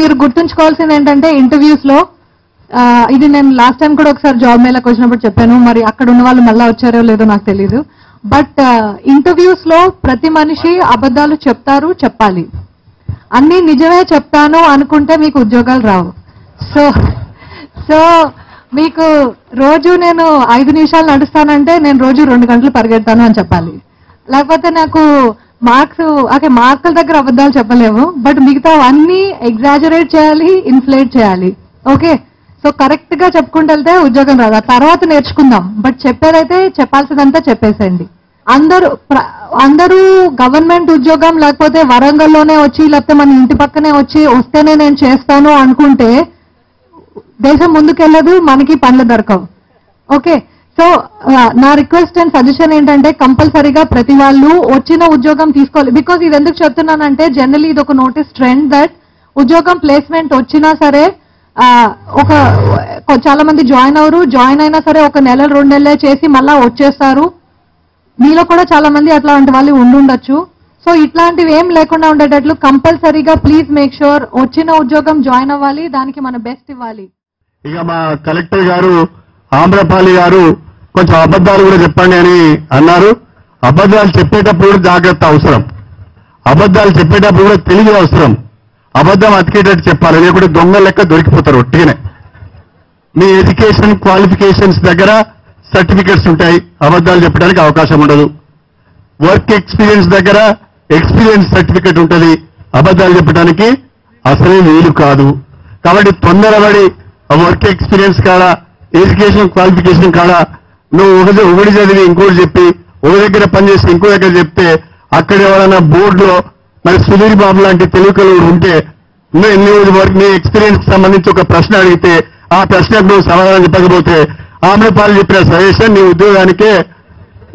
మీరు గుర్తుంచుకోవాల్సింది ఏంటంటే ఇంటర్వ్యూస్లో ఇది నేను లాస్ట్ టైం కూడా ఒకసారి జాబ్ మేళకు వచ్చినప్పుడు చెప్పాను. మరి అక్కడ ఉన్న వాళ్ళు మళ్ళీ వచ్చారో లేదో నాకు తెలియదు బట్ ఇంటర్వ్యూస్లో ప్రతి మనిషి అబద్ధాలు చెప్తారు చెప్పాలి. అన్ని నిజమే చెప్తాను అనుకుంటే మీకు ఉద్యోగాలు రావు. సో సో మీకు రోజు నేను ఐదు నిమిషాలు నడుస్తానంటే నేను రోజు రెండు గంటలు పరిగెడతాను అని చెప్పాలి. లేకపోతే నాకు మార్క్స్ ఓకే మార్కుల దగ్గర అబద్ధాలు చెప్పలేము బట్ మిగతా అన్ని ఎగ్జాజరేట్ చేయాలి ఇన్ఫ్లేట్ చేయాలి. ఓకే? సో కరెక్ట్గా చెప్పుకుంటూ వెళ్తే ఉద్యోగం రాదు. తర్వాత నేర్చుకుందాం. బట్ చెప్పేదైతే చెప్పాల్సిందంతా చెప్పేసేయండి. అందరూ ప్ర- అందరూ గవర్నమెంట్ ఉద్యోగం లేకపోతే వరంగల్లోనే వచ్చి లేకపోతే మన ఇంటి పక్కనే వచ్చి వస్తేనే నేను చేస్తాను అనుకుంటే దేశం ముందుకెళ్ళదు మనకి పనులు దొరకవు. ఓకే? సో నా రిక్వెస్ట్ అండ్ సజెషన్ ఏంటంటే కంపల్సరీగా ప్రతి వాళ్ళు వచ్చిన ఉద్యోగం తీసుకోవాలి. బికాస్ ఇది ఎందుకు చెప్తున్నానంటే జనరలీ ఇది ఒక నోటీస్ ట్రెండ్ దట్ ఉద్యోగం ప్లేస్మెంట్ వచ్చినా సరే ఒక చాలా మంది జాయిన్ అవరు. జాయిన్ అయినా సరే ఒక నెల రెండు చేసి మళ్ళా వచ్చేస్తారు. మీలో కూడా చాలా మంది అట్లాంటి వాళ్ళు ఉండుండొచ్చు. సో ఇట్లాంటివి ఏం లేకుండా ఉండేటట్లు కంపల్సరీగా ప్లీజ్ మేక్ షూర్ వచ్చిన ఉద్యోగం జాయిన్ అవ్వాలి. దానికి మన బెస్ట్ ఇవ్వాలి. ఇక మా కలెక్టర్ గారు ఆమ్రపాలి గారు కొంచెం అబద్ధాలు కూడా చెప్పండి అని అన్నారు. అబద్ధాలు చెప్పేటప్పుడు కూడా జాగ్రత్త అవసరం. అబద్ధాలు చెప్పేటప్పుడు కూడా తెలివి అవసరం. అబద్ధం అతికేటట్టు చెప్పాలి. లేకుంటే దొంగ లెక్క దొరికిపోతారు ఒట్టిగానే. మీ ఎడ్యుకేషన్ క్వాలిఫికేషన్స్ దగ్గర సర్టిఫికెట్స్ ఉంటాయి. అబద్ధాలు చెప్పడానికి అవకాశం ఉండదు. వర్క్ ఎక్స్పీరియన్స్ దగ్గర ఎక్స్పీరియన్స్ సర్టిఫికెట్ ఉంటుంది. అబద్ధాలు చెప్పడానికి అసలే వీలు కాదు. కాబట్టి తొందరపడి వర్క్ ఎక్స్పీరియన్స్ కాడ ఎడ్యుకేషన్ క్వాలిఫికేషన్ కాడ నువ్వు ఒకటి ఒకటి చదివి ఇంకోటి చెప్పి ఒక దగ్గర పనిచేసి ఇంకో దగ్గర చెప్తే అక్కడ ఎవరైనా బోర్డులో మరి సుధీర్ బాబు లాంటి తెలుగులు ఉంటే ఎన్ని నువ్వు వరకు నీ ఎక్స్పీరియన్స్ సంబంధించి ఒక ప్రశ్న అడిగితే ఆ ప్రశ్నకు నువ్వు సమాధానం చెప్పకపోతే ఆమెపాలు చెప్పిన సజెషన్ నీ ఉద్యోగానికే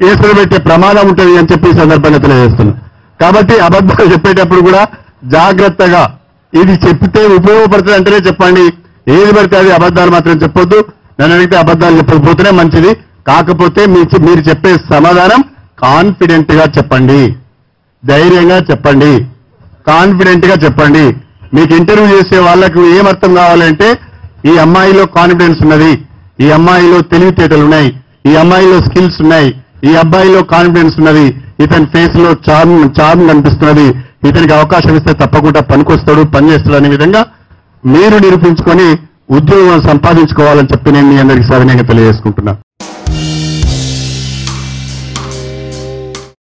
ఏసులు పెట్టే ప్రమాదం ఉంటుంది అని చెప్పి సందర్భంగా తెలియజేస్తున్నా కాబట్టి అబద్ధాలు చెప్పేటప్పుడు కూడా జాగ్రత్తగా ఇది చెప్తే ఉపయోగపడుతుంది అంటేనే చెప్పండి. ఏది పడితే అది అబద్ధాలు మాత్రం చెప్పొద్దు. నన్ను అడిగితే అబద్ధాలు చెప్పకపోతేనే మంచిది. కాకపోతే మీరు చెప్పే సమాధానం కాన్ఫిడెంట్గా చెప్పండి. ధైర్యంగా చెప్పండి. కాన్ఫిడెంట్గా చెప్పండి. మీకు ఇంటర్వ్యూ చేసే వాళ్ళకు ఏమర్థం కావాలంటే ఈ అమ్మాయిలో కాన్ఫిడెన్స్ ఉన్నది ఈ అమ్మాయిలో తెలివితేటలు ఉన్నాయి ఈ అమ్మాయిలో స్కిల్స్ ఉన్నాయి ఈ అబ్బాయిలో కాన్ఫిడెన్స్ ఉన్నది ఇతని ఫేస్లో చార్మ్ చార్మ్ కనిపిస్తున్నది ఇతనికి అవకాశం ఇస్తే తప్పకుండా పనికొస్తాడు పనిచేస్తాడు అనే విధంగా మీరు నిరూపించుకొని ఉద్యోగం సంపాదించుకోవాలని చెప్పి నేను మీ అందరికీ సవినయంగా తెలియజేసుకుంటున్నా.